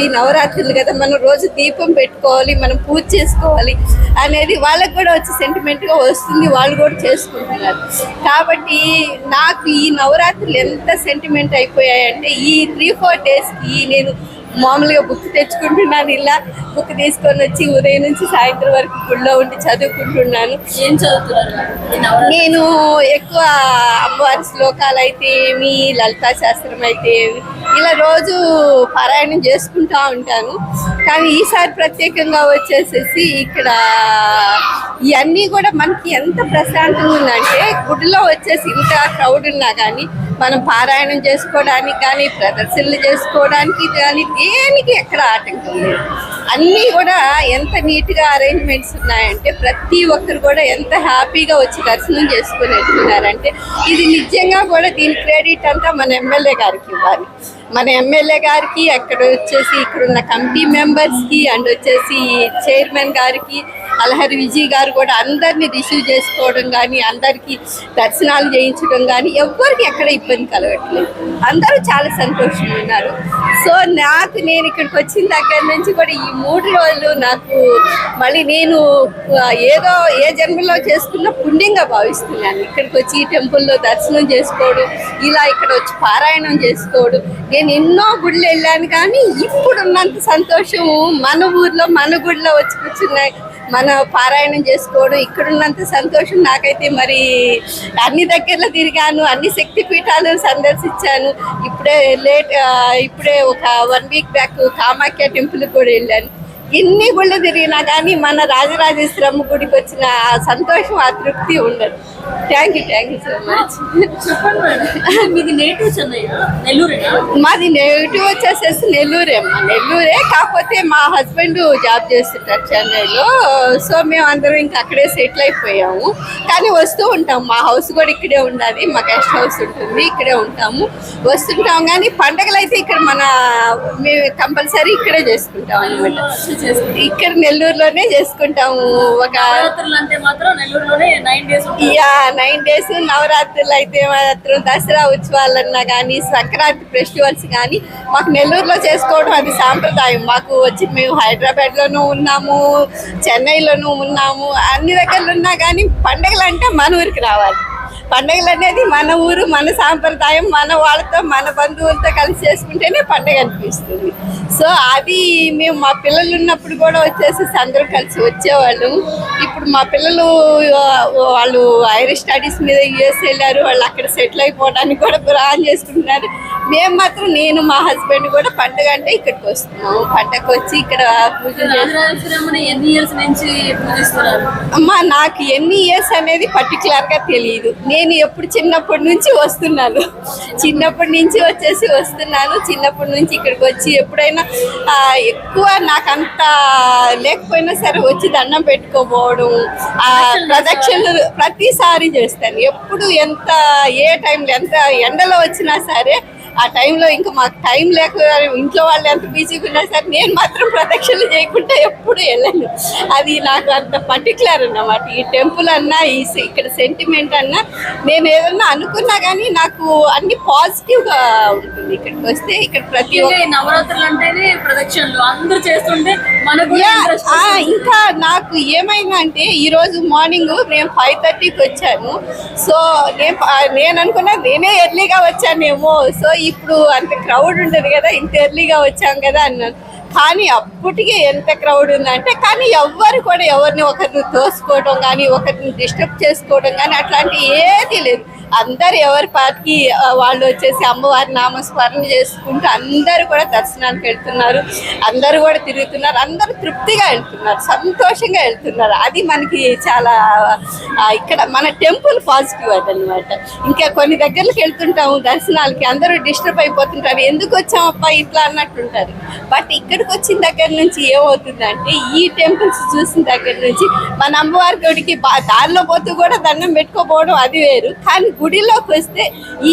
ఈ నవరాత్రులు కదా మనం రోజు దీపం పెట్టుకోవాలి మనం పూజ చేసుకోవాలి అనేది వాళ్ళకి కూడా వచ్చి సెంటిమెంట్గా వస్తుంది వాళ్ళు కూడా చేసుకుంటున్నారు. కాబట్టి నాకు ఈ నవరాత్రులు ఎంత సెంటిమెంట్ అయిపోయాయంటే ఈ త్రీ ఫోర్ డేస్కి నేను మామూలుగా బుక్ తెచ్చుకుంటున్నాను ఇలా బుక్ తీసుకొని వచ్చి ఉదయం నుంచి సాయంత్రం వరకు గుళ్ళో ఉండి చదువుకుంటున్నాను. ఏం నవరాత్రి నేను ఎక్కువ అమ్మవారి శ్లోకాలు అయితే ఏమి లలితా శాస్త్రం అయితే ఏమి ఇలా రోజు పారాయణం చేసుకుంటా ఉంటాను. కానీ ఈసారి ప్రత్యేకంగా వచ్చేసేసి ఇక్కడ ఇవన్నీ కూడా మనకి ఎంత ప్రశాంతంగా ఉందంటే గుడిలో వచ్చేసి ఇంత క్రౌడ్ ఉన్నా కానీ మనం పారాయణం చేసుకోవడానికి కానీ ప్రదర్శనలు చేసుకోవడానికి కానీ దేనికి ఎక్కడ ఆటంకం లేదు. అన్నీ కూడా ఎంత నీట్గా అరేంజ్మెంట్స్ ఉన్నాయంటే ప్రతి ఒక్కరు కూడా ఎంత హ్యాపీగా వచ్చి దర్శనం చేసుకుని వెళ్తున్నారంటే ఇది నిజంగా కూడా దీని క్రెడిట్ అంతా మన ఎమ్మెల్యే గారికి ఇవ్వాలి. మన ఎమ్మెల్యే గారికి అక్కడ వచ్చేసి ఇక్కడ ఉన్న కమిటీ మెంబర్స్కి అండ్ వచ్చేసి చైర్మన్ గారికి అలహరి విజయ్ గారు కూడా అందరినీ రిసీవ్ చేసుకోవడం కానీ అందరికీ దర్శనాలు చేయించడం కానీ ఎవ్వరికి ఎక్కడ ఇబ్బంది కలగట్లేదు. అందరూ చాలా సంతోషంగా ఉన్నారు. సో నాకు నేను ఇక్కడికి వచ్చిన దగ్గర నుంచి కూడా ఈ మూడు రోజులు నాకు మళ్ళీ నేను ఏదో ఏ జన్మలో చేసుకున్న పుణ్యంగా భావిస్తున్నాను. ఇక్కడికి వచ్చి ఈ టెంపుల్లో దర్శనం చేసుకోవడం ఇలా ఇక్కడ వచ్చి పారాయణం చేసుకోవడం. నేను ఎన్నో గుళ్ళు వెళ్ళాను కానీ ఇప్పుడున్నంత సంతోషము మన ఊర్లో మన గుడిలో వచ్చి కూర్చున్నాయి. మన పారాయణం చేసుకోవడం ఇక్కడున్నంత సంతోషం నాకైతే మరి అన్ని దగ్గరలో తిరిగాను అన్ని శక్తి పీఠాలు సందర్శించాను. ఇప్పుడే లేట్ ఇప్పుడే ఒక one week back Kamakhya temple కూడా వెళ్ళాను. ఎన్ని గుళ్ళు తిరిగినా కానీ మన రాజరాజేశ్వరమ్మ గుడికి వచ్చిన సంతోషం ఆ తృప్తి ఉండదు. Thank you thank you so much మీది నేటివ్ చెన్నై నెల్లూరేనా? మాది నెగిటివ్ వచ్చేసేసి నెల్లూరే అమ్మ. నెల్లూరే కాకపోతే మా హస్బెండ్ జాబ్ చేస్తుంటారు చెన్నైలో. సో మేము అందరం ఇంకా అక్కడే సెటిల్ అయిపోయాము. కానీ వస్తూ ఉంటాం మా హౌస్ కూడా ఇక్కడే ఉండాలి. మా గెస్ట్ హౌస్ ఉంటుంది. ఇక్కడే ఉంటాము. వస్తుంటాం కానీ పండగలు అయితే ఇక్కడ మన మేము కంపల్సరీ ఇక్కడే చేసుకుంటాం. అనమాట ఇక్కడ నెల్లూరులోనే చేసుకుంటాము. ఒక నవరాత్రులు అంటే మాత్రం నెల్లూరులోనే nine days yeah nine days నవరాత్రులు అయితే మాత్రం దసరా ఉత్సవాలన్నా కానీ సంక్రాంతి ఫెస్టివల్స్ కానీ మాకు నెల్లూరులో చేసుకోవడం అది సాంప్రదాయం. మాకు వచ్చి మేము హైదరాబాద్లోనూ ఉన్నాము చెన్నైలోనూ ఉన్నాము అన్ని దగ్గరలో ఉన్నా కానీ పండగలు అంటే మన ఊరికి రావాలి. పండగలు అనేది మన ఊరు మన సాంప్రదాయం మన వాళ్ళతో మన బంధువులతో కలిసి చేసుకుంటేనే పండగ అనిపిస్తుంది. సో అది మేము మా పిల్లలు ఉన్నప్పుడు కూడా వచ్చేసి అందరూ కలిసి వచ్చేవాళ్ళు. ఇప్పుడు మా పిల్లలు వాళ్ళు ఐరిష్ స్టడీస్ మీద యుఎస్ వెళ్ళారు వాళ్ళు అక్కడ సెటిల్ అయిపోవడానికి కూడా ప్లాన్ చేసుకుంటున్నారు మేము మాత్రం నేను మా హస్బెండ్ కూడా పండగ అంటే ఇక్కడికి వస్తున్నాము. పండగకి వచ్చి ఇక్కడ రాజరాజేశ్వరమ్మని ఎన్ని ఇయర్స్ నుంచి పూజిస్తున్నారు? అమ్మా నాకు ఎన్ని ఇయర్స్ అనేది పర్టికులర్గా తెలియదు నేను ఎప్పుడు చిన్నప్పటి నుంచి వస్తున్నాను. చిన్నప్పటి నుంచి వచ్చేసి వస్తున్నాను. చిన్నప్పటి నుంచి ఇక్కడికి వచ్చి ఎప్పుడైనా ఎక్కువ నాకంత లేకపోయినా సరే వచ్చి దండం పెట్టుకోపోవడం ఆ ప్రదక్షిణలు ప్రతిసారి చేస్తాను. ఎప్పుడు ఎంత ఏ టైంలో ఎంత ఎండలో వచ్చినా సరే ఆ టైంలో ఇంకా మాకు టైం లేక ఇంట్లో వాళ్ళు ఎంత బిజీగా ఉన్నా సరే నేను మాత్రం ప్రదక్షిణలు చేయకుండా ఎప్పుడు వెళ్ళను. అది నాకు అంత పర్టికులర్ అన్నమాట. ఈ టెంపుల్ అన్నా ఈ ఇక్కడ సెంటిమెంట్ అన్నా నేను ఏదన్నా అనుకున్నా కానీ నాకు అన్ని పాజిటివ్గా ఉంటుంది ఇక్కడికి వస్తే. ఇక్కడ ప్రతి నవరాత్రులు అంటేనే ప్రదక్షిణలు. అందరూ చేస్తుంటే మనకు. ఇంకా నాకు ఏమైంది అంటే ఈ రోజు మార్నింగ్ నేను ఫైవ్ థర్టీకి వచ్చాను సో నేను నేను అనుకున్నా నేనే ఎర్లీగా వచ్చానేమో. సో ఇప్పుడు అంత క్రౌడ్ ఉండదు కదా ఇంత ఎర్లీగా వచ్చాం కదా అన్నాను. కానీ అప్పటికే ఎంత క్రౌడ్ ఉందంటే కానీ ఎవ్వరు కూడా ఎవరిని ఒకరిని తోసుకోవడం కానీ ఒకరిని డిస్టర్బ్ చేసుకోవడం కానీ అట్లాంటి ఏది లేదు. అందరు ఎవరి పాటికి వాళ్ళు వచ్చేసి అమ్మవారి నామస్మరణ చేసుకుంటూ అందరూ కూడా దర్శనానికి వెళ్తున్నారు. అందరూ కూడా తిరుగుతున్నారు. అందరూ తృప్తిగా వెళ్తున్నారు. సంతోషంగా వెళ్తున్నారు. అది మనకి చాలా ఇక్కడ మన టెంపుల్ పాజిటివ్ అదనమాట. ఇంకా కొన్ని దగ్గరికి వెళ్తుంటాము దర్శనాలకి. అందరూ డిస్టర్బ్ అయిపోతుంటారు. ఎందుకు వచ్చామప్పా ఇట్లా అన్నట్టుంటారు. బట్ ఇక్కడికి వచ్చిన దగ్గర నుంచి ఏమవుతుందంటే ఈ టెంపుల్స్ చూసిన దగ్గర నుంచి మన అమ్మవారి గుడికి బా- దారిలో పోతూ కూడా దండం పెట్టుకోపోవడం అది వేరు. కానీ గుడిలోకి వస్తే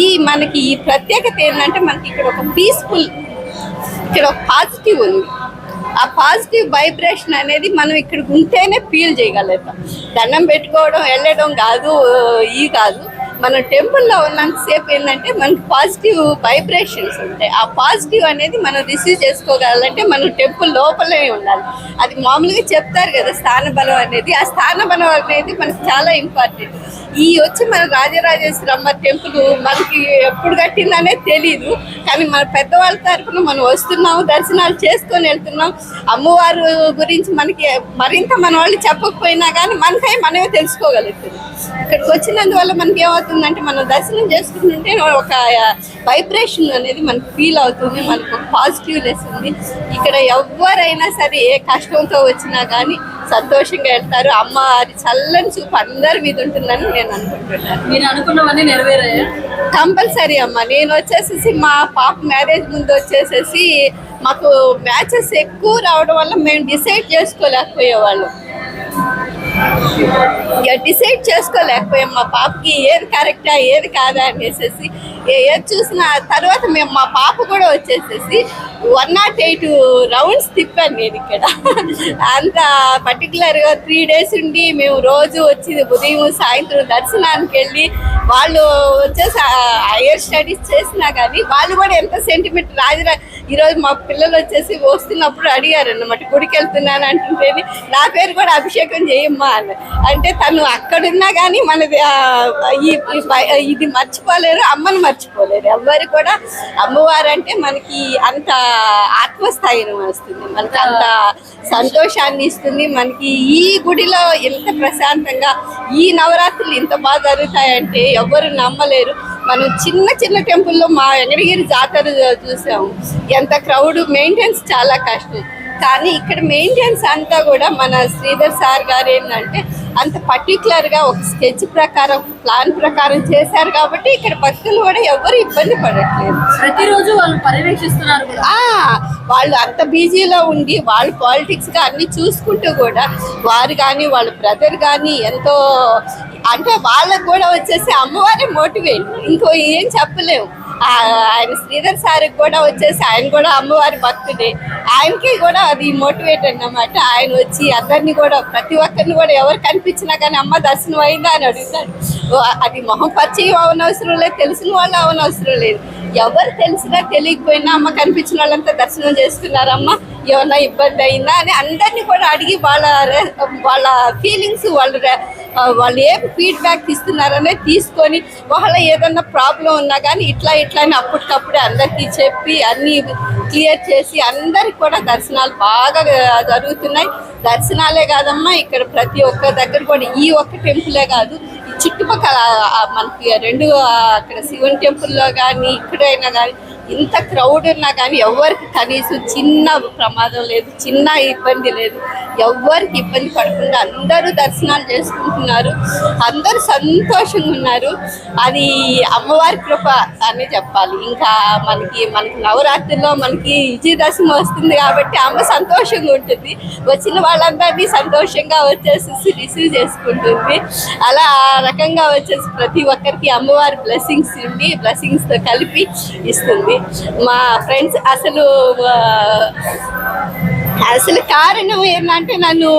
ఈ మనకి ఈ ప్రత్యేకత ఏంటంటే మనకి ఇక్కడ ఒక పీస్ఫుల్ ఇక్కడ ఒక పాజిటివ్ ఉంది. ఆ పాజిటివ్ వైబ్రేషన్ అనేది మనం ఇక్కడ ఉంటేనే ఫీల్ చేయగలుగుతాం. దండం పెట్టుకోవడం వెళ్ళడం కాదు ఈ కాదు. మన టెంపుల్లో ఉన్నంతసేపు ఏంటంటే మనకి పాజిటివ్ వైబ్రేషన్స్ ఉంటాయి. ఆ పాజిటివ్ అనేది మనం రిసీవ్ చేసుకోగలంటే మనం టెంపుల్ లోపలే ఉండాలి. అది మామూలుగా చెప్తారు కదా స్థాన బలం అనేది. ఆ స్థాన బలం అనేది మనకి చాలా ఇంపార్టెంట్ ఈ వచ్చి మన రాజరాజేశ్వరమ్మ టెంపుల్ మనకి ఎప్పుడు కట్టిందనే తెలియదు కానీ మన పెద్దవాళ్ళ తరఫున మనం వస్తున్నాము దర్శనాలు చేసుకొని వెళ్తున్నాం. అమ్మవారు గురించి మనకి మరింత మన వాళ్ళు చెప్పకపోయినా కానీ మనకై మనమే తెలుసుకోగలుగుతున్నాం ఇక్కడికి వచ్చినందువల్ల మనకి ఏమవుతుందంటే మనం దర్శనం చేసుకుంటుంటే ఒక వైబ్రేషన్ అనేది మనకు ఫీల్ అవుతుంది మనకు పాజిటివ్నెస్ ఉంది. ఇక్కడ ఎవరైనా సరే ఏ కష్టంతో వచ్చినా కానీ సంతోషంగా వెళ్తారు. అమ్మవారి చల్లని చూపు అందరి మీద ఉంటుందని నేను అనుకుంటున్నాను. అనుకున్నవన్నీ నెరవేరాయా? కంపల్సరీ అమ్మ. నేను వచ్చేసేసి మా పాప మ్యారేజ్ ముందు వచ్చేసేసి మాకు మ్యాచెస్ ఎక్కువ రావడం వల్ల మేము డిసైడ్ చేసుకోలేకపోయేవాళ్ళం. డిసైడ్ చేసుకోలేకపోయాం. మా పాపకి ఏది కరెక్టా ఏది కాదా అనేసి ఏ- ఏది చూసిన తర్వాత మేము మా పాప కూడా వచ్చేసేసి వన్ నాట్ ఎయిట్ రౌండ్స్ తిప్పాను నేను ఇక్కడ. అంత పర్టికులర్గా త్రీ డేస్ ఉండి మేము రోజు వచ్చి ఉదయం సాయంత్రం దర్శనానికి వెళ్ళి వాళ్ళు వచ్చేసి హైయర్ స్టడీస్ చేసినా కానీ వాళ్ళు కూడా ఎంత సెంటిమెంట్ రాజురా ఈరోజు మా పిల్లలు వచ్చేసి వస్తున్నప్పుడు అడిగారు అన్నమాట గుడికి వెళ్తున్నాను అంటుంటేనే. నా పేరు కూడా అభిషేకం చేయమ్మా అని అంటే తను అక్కడున్నా కానీ మనది ఇది మర్చిపోలేరు అమ్మని మర్చిపోలేరు. ఎవ్వరు కూడా అమ్మవారు అంటే మనకి అంత ఆత్మస్థైర్యం వస్తుంది. మనకి అంత సంతోషాన్ని ఇస్తుంది. మనకి ఈ గుడిలో ఎంత ప్రశాంతంగా ఈ నవరాత్రులు ఇంత బాగా జరుగుతాయంటే ఎవ్వరు నమ్మలేరు. మనం చిన్న చిన్న టెంపుల్లో మా వెంకటగిరి జాతర చూసాము. ఎంత క్రౌడ్ మెయింటెన్స్ చాలా కష్టం. కానీ ఇక్కడ మెయింటెనెన్స్ అంతా కూడా మన శ్రీధర్ సార్ గారు ఏంటంటే అంత పర్టికులర్గా ఒక స్కెచ్ ప్రకారం ప్లాన్ ప్రకారం చేశారు కాబట్టి ఇక్కడ భక్తులు కూడా ఎవరు ఇబ్బంది పడట్లేదు. ప్రతిరోజు వాళ్ళు పర్యవేక్షిస్తున్నారు వాళ్ళు అంత బిజీలో ఉండి వాళ్ళు పాలిటిక్స్గా అన్ని చూసుకుంటూ కూడా వారు కానీ వాళ్ళ బ్రదర్ కానీ ఎంతో అంటే వాళ్ళకు కూడా వచ్చేసి అమ్మవారే మోటివేట్ ఇంకో ఏం చెప్పలేము. ఆయన శ్రీధర్ సార్కి కూడా వచ్చేసి ఆయన కూడా అమ్మవారి భక్తుడే. ఆయనకి కూడా అది మోటివేట్ అన్నమాట. ఆయన వచ్చి అందరినీ కూడా ప్రతి ఒక్కరిని కూడా ఎవరు కనిపించినా కానీ అమ్మ దర్శనం అయిందా అని అడుగుతాడు. ఓ, అది మొహం పరిచయం అవనవసరం లేదు తెలిసిన వాళ్ళు అవనవసరం లేదు. ఎవరు తెలిసినా తెలియకపోయినా అమ్మ కనిపించిన వాళ్ళంతా దర్శనం చేసుకున్నారమ్మ. ఏమన్నా ఇబ్బంది అయిందా అని అందరినీ కూడా అడిగి వాళ్ళ వాళ్ళ ఫీలింగ్స్ వాళ్ళ వాళ్ళు ఏం ఫీడ్బ్యాక్ ఇస్తున్నారనే తీసుకొని వాళ్ళ ఏదన్నా ప్రాబ్లం ఉన్నా కానీ ఇట్లా ఇట్లా అని అప్పటికప్పుడే అందరికీ చెప్పి అన్నీ క్లియర్ చేసి అందరికి కూడా దర్శనాలు బాగా జరుగుతున్నాయి. దర్శనాలే కాదమ్మా ఇక్కడ ప్రతి ఒక్క దగ్గర కూడా ఈ ఒక్క టెంపులే కాదు చుట్టుపక్కల మనకి రెండు అక్కడ శివుని టెంపుల్లో కానీ ఇక్కడైనా కానీ ఇంత క్రౌడ్ ఉన్నా కానీ ఎవరికి కనీసం చిన్న ప్రమాదం లేదు చిన్న ఇబ్బంది లేదు. ఎవ్వరికి ఇబ్బంది పడకుండా అందరూ దర్శనాలు చేసుకుంటున్నారు. అందరూ సంతోషంగా ఉన్నారు. అది అమ్మవారి కృప అని చెప్పాలి. ఇంకా మనకి మనకి నవరాత్రిలో మనకి విజయదశమి వస్తుంది కాబట్టి అమ్మ సంతోషంగా ఉంటుంది. వచ్చిన వాళ్ళందరినీ సంతోషంగా వచ్చేసి రిసీవ్ చేసుకుంటుంది. అలా ఆ రకంగా వచ్చేసి ప్రతి ఒక్కరికి అమ్మవారి బ్లెస్సింగ్స్ ఉండి బ్లెస్సింగ్స్తో కలిపి ఇస్తుంది. మా ఫ్రెండ్స్ అసలు అసలు కారణం ఏంటంటే నన్ను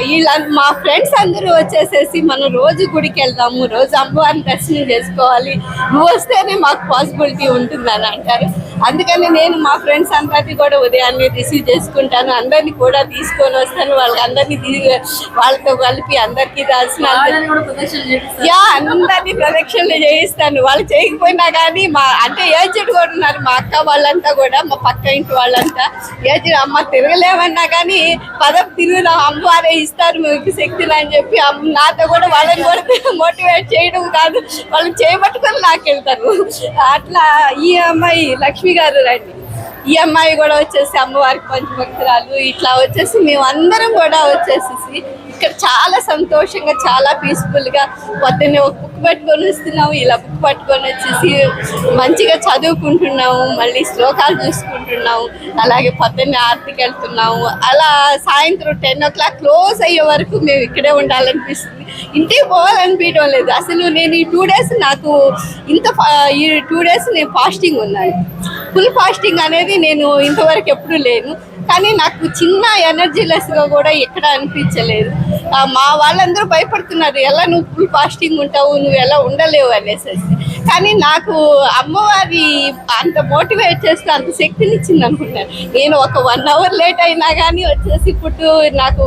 వీళ్ళ మా ఫ్రెండ్స్ అందరూ వచ్చేసేసి మనం రోజు గుడికి వెళ్దాము రోజు అమ్మవారిని దర్శనం చేసుకోవాలి నువ్వు వస్తేనే మాకు పాసిబిలిటీ ఉంటుందని అంటారు. అందుకని నేను మా ఫ్రెండ్స్ అందరినీ కూడా ఉదయాన్నే రిసీవ్ చేసుకుంటాను. అందరినీ కూడా తీసుకొని వస్తాను. వాళ్ళకి అందరినీ తీ- వాళ్ళతో కలిపి అందరికీ చేపిస్తారు యా అందరినీ ప్రదక్షిణలు చేయిస్తాను. వాళ్ళు చేయకపోయినా కానీ మా అంటే ఏజ్డ్ కూడా ఉన్నారు. మా అక్క వాళ్ళంతా కూడా మా పక్క ఇంటి వాళ్ళంతా ఏజ్డ్. అమ్మ తిరగలేమన్నా కానీ పదం తిరుగుదాం అమ్మవారే ఇస్తారు మీకు శక్తిని అని చెప్పి అమ్మ నాతో కూడా వాళ్ళని కూడా మోటివేట్ చేయడం కాదు. వాళ్ళని చేయబట్టుకొని లాకెళ్తారు అట్లా ఈ అమ్మాయి లక్ష్మి గారు రండి. ఈ అమ్మాయి కూడా వచ్చేసి అమ్మవారికి పంచభక్తురాలు. ఇట్లా వచ్చేసి మేము అందరం కూడా వచ్చేసేసి ఇక్కడ చాలా సంతోషంగా చాలా పీస్ఫుల్గా పొద్దున్నే ఒక బుక్ పట్టుకొని వస్తున్నాము. ఇలా బుక్ పట్టుకొని వచ్చేసి మంచిగా చదువుకుంటున్నాము. మళ్ళీ శ్లోకాలు చూసుకుంటున్నాము. అలాగే పొద్దున్నే ఆర్తికి వెళ్తున్నాము. అలా సాయంత్రం టెన్ ఓ క్లాక్ క్లోజ్ అయ్యే వరకు మేము ఇక్కడే ఉండాలనిపిస్తుంది. ఇంటికి పోవాలనిపించడం లేదు. అసలు నేను ఈ టూ డేస్ నాకు ఇంత ఈ టూ డేస్ నేను ఫాస్టింగ్ ఉన్నాను. ఫుల్ ఫాస్టింగ్ అనేది నేను ఇంతవరకు ఎప్పుడూ లేను. కానీ నాకు చిన్న ఎనర్జీ లెస్గా కూడా ఎక్కడ అనిపించలేదు. మా వాళ్ళందరూ భయపడుతున్నారు ఎలా నువ్వు ఫుల్ ఫాస్టింగ్ ఉంటావు? నువ్వు ఎలా ఉండలేవు? అనేసి కానీ నాకు అమ్మవారి అంత మోటివేట్ చేస్తే అంత శక్తిని ఇచ్చింది నేను ఒక వన్ అవర్ లేట్ అయినా కానీ వచ్చేసి ఇప్పుడు నాకు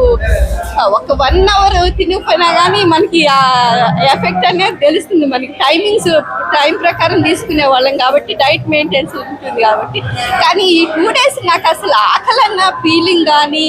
ఒక వన్ అవర్ తినిపోయినా కానీ మనకి ఆ ఎఫెక్ట్ అనేది తెలుస్తుంది. మనకి టైమింగ్స్ టైం ప్రకారం తీసుకునే వాళ్ళం కాబట్టి డైట్ మెయింటెన్స్ ఉంటుంది కాబట్టి. కానీ ఈ టూ డేస్ నాకు అసలు ఆకలన్న ఫీలింగ్ కానీ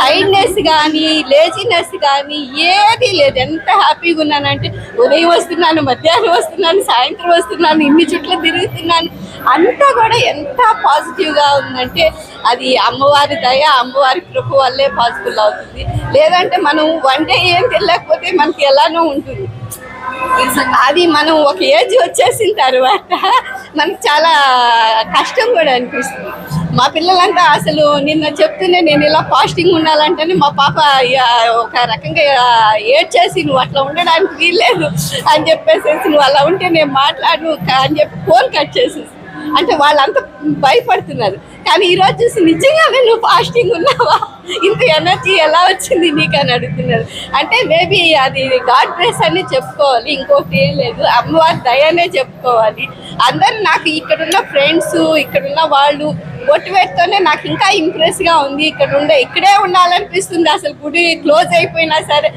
టైర్డ్నెస్ కానీ లేజినెస్ కానీ ఏది లేదు. ఎంత హ్యాపీగా ఉన్నానంటే ఉదయం వస్తున్నాను మధ్యాహ్నం వస్తున్నాను సాయంత్రం వస్తున్నాను ఇన్ని చుట్లు తిరుగుతున్నాను. అంతా కూడా ఎంత పాజిటివ్గా ఉందంటే అది అమ్మవారి దయ అమ్మవారి కృప వల్లే పాసిబుల్ అవుతుంది. లేదంటే మనం వన్ డే ఏం తెలియకపోతే మనకి ఎలానో ఉంటుంది. అది మనం ఒక ఏజ్ వచ్చేసిన తర్వాత మనకు చాలా కష్టం కూడా అనిపిస్తుంది. మా పిల్లలంతా అసలు నిన్న చెప్తూనే నేను ఇలా ఫాస్టింగ్ ఉండాలంటేనే మా పాప ఇక ఒక రకంగా ఏడ్చేసి నువ్వు అట్లా ఉండడానికి వీల్లేదు అని చెప్పేసి నువ్వు అలా ఉంటే నేను మాట్లాడు అని చెప్పి ఫోన్ కట్ చేసేసి. అంటే వాళ్ళంతా భయపడుతున్నారు. కానీ ఈరోజు చూసి నిజంగానే నువ్వు ఫాస్టింగ్ ఉన్నావా? ఇంత ఎనర్జీ ఎలా వచ్చింది నీకు అని అడుగుతున్నారు. అంటే మేబీ అది గాడ్ బ్లెస్ అని చెప్పుకోవాలి ఇంకోటి ఏం లేదు. అమ్మవారి దయనే చెప్పుకోవాలి. అందరు నాకు ఇక్కడున్న ఫ్రెండ్స్ ఇక్కడున్న వాళ్ళు మోటివేట్తోనే నాకు ఇంకా ఇంప్రెస్గా ఉంది. ఇక్కడ ఉండే ఇక్కడే ఉండాలనిపిస్తుంది. అసలు గుడి క్లోజ్ అయిపోయినా సరే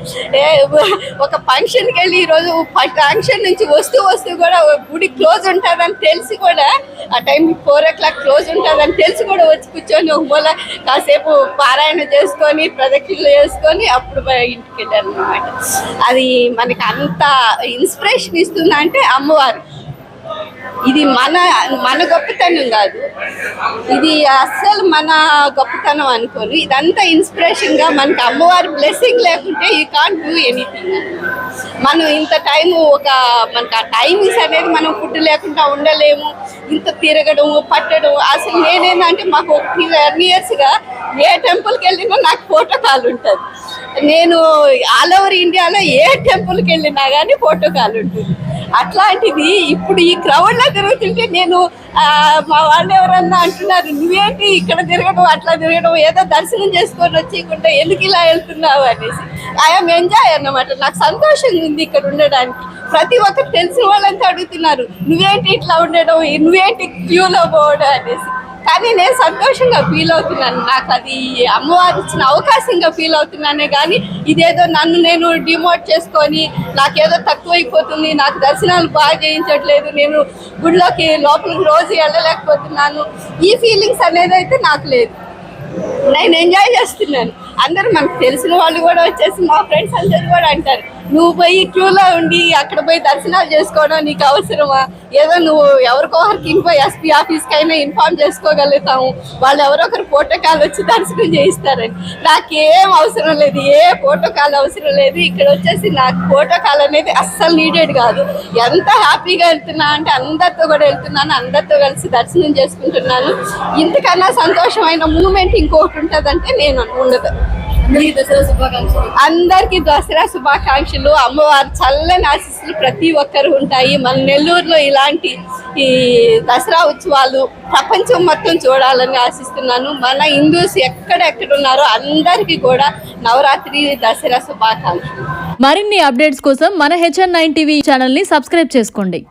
ఒక ఫంక్షన్కి వెళ్ళి ఈరోజు ఫంక్షన్ నుంచి వస్తూ వస్తూ కూడా గుడి క్లోజ్ ఉంటుందని తెలిసి కూడా ఆ time four o'clock close ఉంటుందని తెలిసి కూడా వచ్చి కూర్చొని ఒక మూల కాసేపు పారాయణ చేసుకొని ప్రదక్షిణలు చేసుకొని అప్పుడు ఇంటికి వెళ్ళాను అనమాట అది మనకి అంత ఇన్స్పిరేషన్ ఇస్తుందంటే అమ్మవారు. ఇది మన మన గొప్పతనం కాదు. ఇది అస్సలు మన గొప్పతనం అనుకోను. ఇదంతా ఇన్స్పిరేషన్గా మనకి అమ్మవారి బ్లెస్సింగ్ లేకుంటే యూ కాంట్ డూ ఎనీథింగ్ మనం ఇంత టైం ఒక మనకి ఆ టైమింగ్స్ అనేది మనం ఫుడ్ లేకుండా ఉండలేము. ఇంత తిరగడం పట్టడం అసలు నేనేంటంటే మాకు ఒక ఇయర్స్గా ఏ టెంపుల్కి వెళ్ళినా నాకు ఫోటో కాల్ ఉంటుంది నేను ఆల్ ఓవర్ ఇండియాలో ఏ టెంపుల్కి వెళ్ళినా కానీ ఫోటో కాల్ ఉంటుంది. అట్లాంటిది ఇప్పుడు ఈ క్రౌడ్లో తిరుగుతుంటే నేను మా వాళ్ళు ఎవరన్నా అంటున్నారు నువ్వేంటి ఇక్కడ తిరగడం అట్లా తిరగడం ఏదో దర్శనం చేసుకొని వచ్చేయకుండా ఎందుకు ఇలా వెళ్తున్నావు? అనేసి. ఐఎమ్ ఎంజాయ్ అన్నమాట. నాకు సంతోషంగా ఉంది ఇక్కడ ఉండడానికి. ప్రతి ఒక్కరు తెలిసిన వాళ్ళంతా అడుగుతున్నారు నువ్వేంటి ఇట్లా ఉండడం? నువ్వేంటి క్యూలో పోవడం? అనేసి. కానీ నేను సంతోషంగా ఫీల్ అవుతున్నాను. నాకు అది అమ్మవారు ఇచ్చిన అవకాశంగా ఫీల్ అవుతున్నానే కానీ ఇదేదో నన్ను నేను డిమోట్ చేసుకొని నాకేదో తక్కువైపోతుంది నాకు దర్శనాలు బాగా చేయించట్లేదు నేను గుడిలోకి లోపలికి రోజు వెళ్ళలేకపోతున్నాను. ఈ ఫీలింగ్స్ అనేది అయితే నాకు లేదు. నేను ఎంజాయ్ చేస్తున్నాను. అందరూ మనకు తెలిసిన వాళ్ళు కూడా వచ్చేసి మా ఫ్రెండ్స్ అందరూ కూడా అంటారు నువ్వు పోయి క్యూలో ఉండి అక్కడ పోయి దర్శనాలు చేసుకోవడం నీకు అవసరమా? ఏదో నువ్వు ఎవరికో ఒకరికి ఇంకో ఎస్పీ ఆఫీస్కి అయినా ఇన్ఫార్మ్ చేసుకోగలుగుతాము. వాళ్ళు ఎవరో ఒకరు ఫోటోకాల్ వచ్చి దర్శనం చేయిస్తారని. నాకేం అవసరం లేదు ఏ ఫోటోకాల్ అవసరం లేదు. ఇక్కడ వచ్చేసి నాకు ఫోటోకాల్ అనేది అస్సలు నీడెడ్ కాదు. ఎంత హ్యాపీగా వెళ్తున్నా అంటే అందరితో కూడా వెళ్తున్నాను అందరితో కలిసి దర్శనం చేసుకుంటున్నాను. ఇంతకన్నా సంతోషమైన మూమెంట్ ఇంకొకటి ఉంటుందంటే నేను ఉండదు అందరికీ దసరా శుభాకాంక్షలు. అమ్మవారి చల్లని ఆశీస్సులు ప్రతి ఒక్కరు ఉంటాయి. మన నెల్లూరులో ఇలాంటి ఈ దసరా ఉత్సవాలు ప్రపంచం మొత్తం చూడాలని ఆశిస్తున్నాను. మన హిందూస్ ఎక్కడెక్కడ ఉన్నారో అందరికీ కూడా నవరాత్రి దసరా శుభాకాంక్షలు. మరిన్ని అప్డేట్స్ కోసం మన హెచ్ఎన్ నైన్ టీవీ ఛానల్ని సబ్స్క్రైబ్ చేసుకోండి.